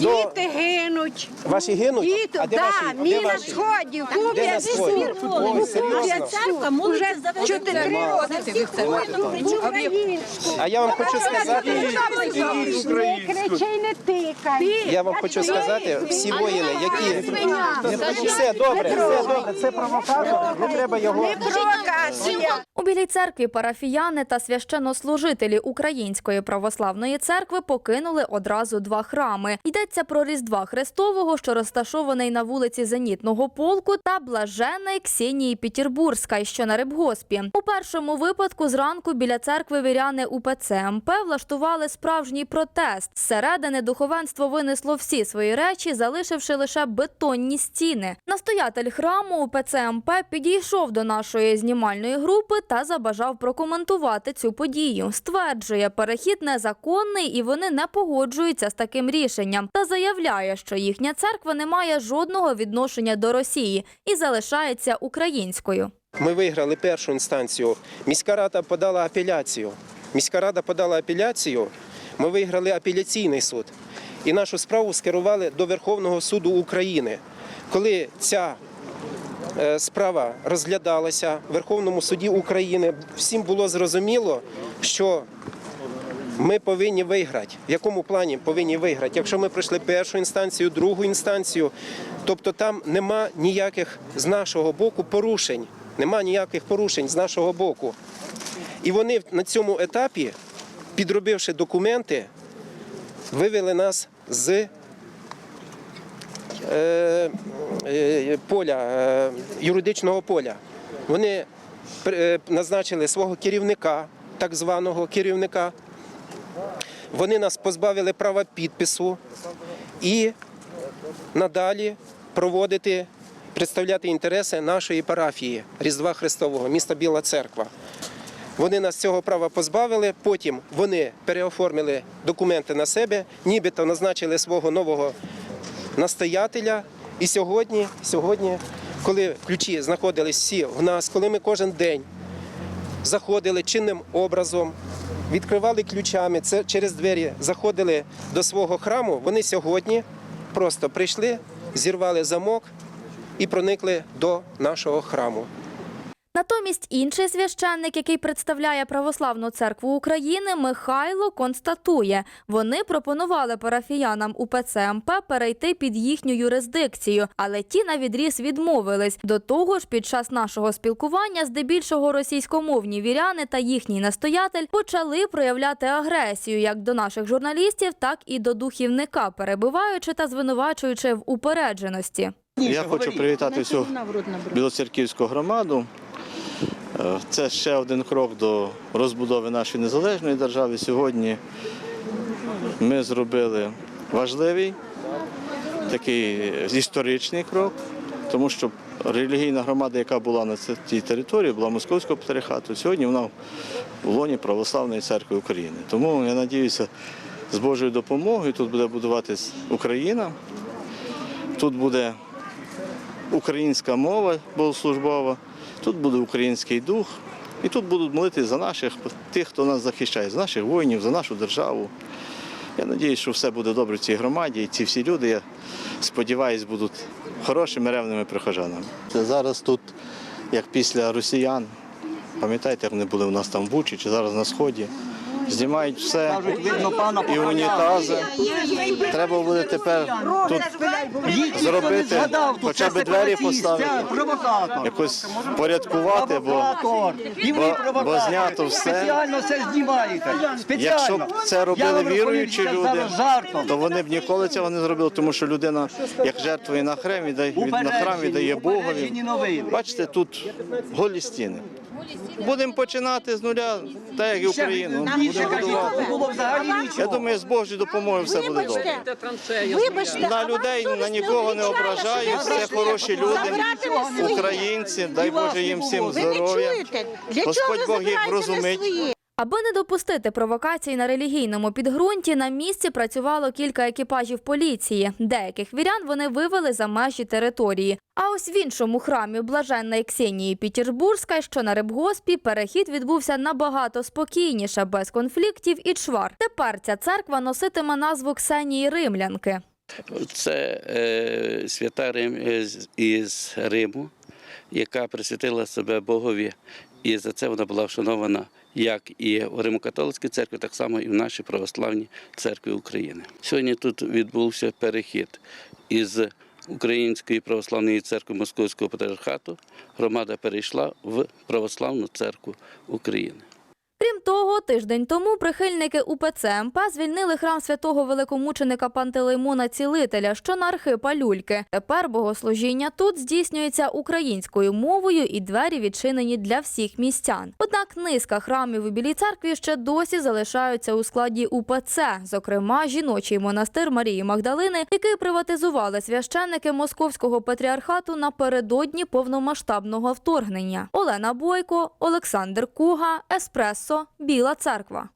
до Діти гинуть. ваші гинуть. Діти, а де да, ваші? мій де на ваші? сході, куп'ять. Ой, серйозно? Церква молиться за чотири роки. Українську. А я вам хочу сказати, Не кричи, не тикай. я вам хочу сказати, всі воїни, які все добре, все добре, це провокатор, не треба його. Провокація. У Білій церкві парафіяни та священнослужителі Української православної церкви покинули одразу два храми. Йдеться про Різдва Христового, що розташований на вулиці Зенітного полку, та Блаженої Ксенії Петербурзької, що на Рибгоспі. У першому випадку зранку біля церкви віряни УПЦ МП влаштували справжній протест. Зсередини духовенство винесло всі свої речі, залишивши лише бетонні стіни. Настоятель храму УПЦ МП підійшов до нашої знімальної групи та забажав прокоментувати цю подію. Стверджує, перехід незаконний і вони не погоджуються з таким рішенням. Та заявляє, що їхня церква не має жодного відношення до Росії і залишається українською. Ми виграли першу інстанцію. Міська рада подала апеляцію. Міська рада подала апеляцію. Ми виграли апеляційний суд. І нашу справу скерували до Верховного суду України. Коли ця е, справа розглядалася в Верховному суді України, всім було зрозуміло, що ми повинні виграти. В якому плані повинні виграти? Якщо ми пройшли першу інстанцію, другу інстанцію, тобто там нема ніяких з нашого боку порушень. Нема ніяких порушень з нашого боку. І вони на цьому етапі, підробивши документи, вивели нас з е, е, поля, е, юридичного поля. Вони е, назначили свого керівника, так званого керівника. Вони нас позбавили права підпису і надалі проводити, представляти інтереси нашої парафії Різдва Христового, міста Біла Церква. Вони нас цього права позбавили, потім вони переоформили документи на себе, нібито назначили свого нового настоятеля. І сьогодні, сьогодні, коли ключі знаходились всі в нас, коли ми кожен день заходили чинним образом, відкривали ключами, це через двері заходили до свого храму. Вони сьогодні просто прийшли, зірвали замок і проникли до нашого храму. Натомість інший священник, який представляє Православну церкву України, Михайло констатує, вони пропонували парафіянам УПЦ МП перейти під їхню юрисдикцію, але ті на відріз відмовились. До того ж, під час нашого спілкування здебільшого російськомовні віряни та їхній настоятель почали проявляти агресію як до наших журналістів, так і до духівника, перебиваючи та звинувачуючи в упередженості. Я хочу привітати всю білоцерківську громаду. Е, Це ще один крок до розбудови нашої незалежної держави. Сьогодні ми зробили важливий такий історичний крок, тому що релігійна громада, яка була на цій території, була Московського патріархату, сьогодні вона в лоні Православної церкви України. Тому я сподіваюся, з Божою допомогою тут буде будуватись Україна, тут буде українська мова богослужбова, тут буде український дух, і тут будуть молити за наших тих, хто нас захищає, за наших воїнів, за нашу державу. Я сподіваюся, що все буде добре в цій громаді, і ці всі люди, я сподіваюся, будуть хорошими ревними прихожанами. Зараз тут, як після росіян, пам'ятаєте, вони були у нас там в Бучі чи зараз на Сході. Знімають все і унітази. Треба буде тепер тут зробити, хоча б двері поставити, якось порядкувати, бо, бо, бо знято все. Спеціально це знімаєте. Спеціально. Якщо б це робили віруючі люди, то вони б ніколи цього не зробили, тому що людина, як жертвує на храм, віддає, від- на храм віддає Богові. Бачите, тут голі стіни. Будемо починати з нуля, так як і Україну. Будемо будувати. було Я думаю, з Божою допомогою все буде добре. Вибачте, На людей на нікого не ображаю, все хороші люди, українці, дай Боже їм всім Ви не здоров'я. чуєте? Для Господь чого Бог їх забираєте свої? Аби не допустити провокацій на релігійному підґрунті, на місці працювало кілька екіпажів поліції. Деяких вірян вони вивели за межі території. А ось в іншому храмі Блаженної Ксенії Петербурзької, що на Рибгоспі, перехід відбувся набагато спокійніше, без конфліктів і чвар. Тепер ця церква носитиме назву Ксенії Римлянки. Це е, свята Рим е, із Риму, яка присвятила себе Богові. І за це вона була вшанована як і в Римо-католицькій церкві, так само і в нашій православній церкві України. Сьогодні тут відбувся перехід із Української православної церкви Московського патріархату. Громада перейшла в Православну церкву України. Того, тиждень тому прихильники УПЦ МП звільнили храм святого великомученика Пантелеймона Цілителя, що на Архипа Люльки. Тепер богослужіння тут здійснюється українською мовою і двері відчинені для всіх містян. Однак низка храмів у Білій церкві ще досі залишаються у складі УПЦ, зокрема жіночий монастир Марії Магдалини, який приватизували священники Московського патріархату напередодні повномасштабного вторгнення. Олена Бойко, Олександр Куга, Еспресо, Біла Церква.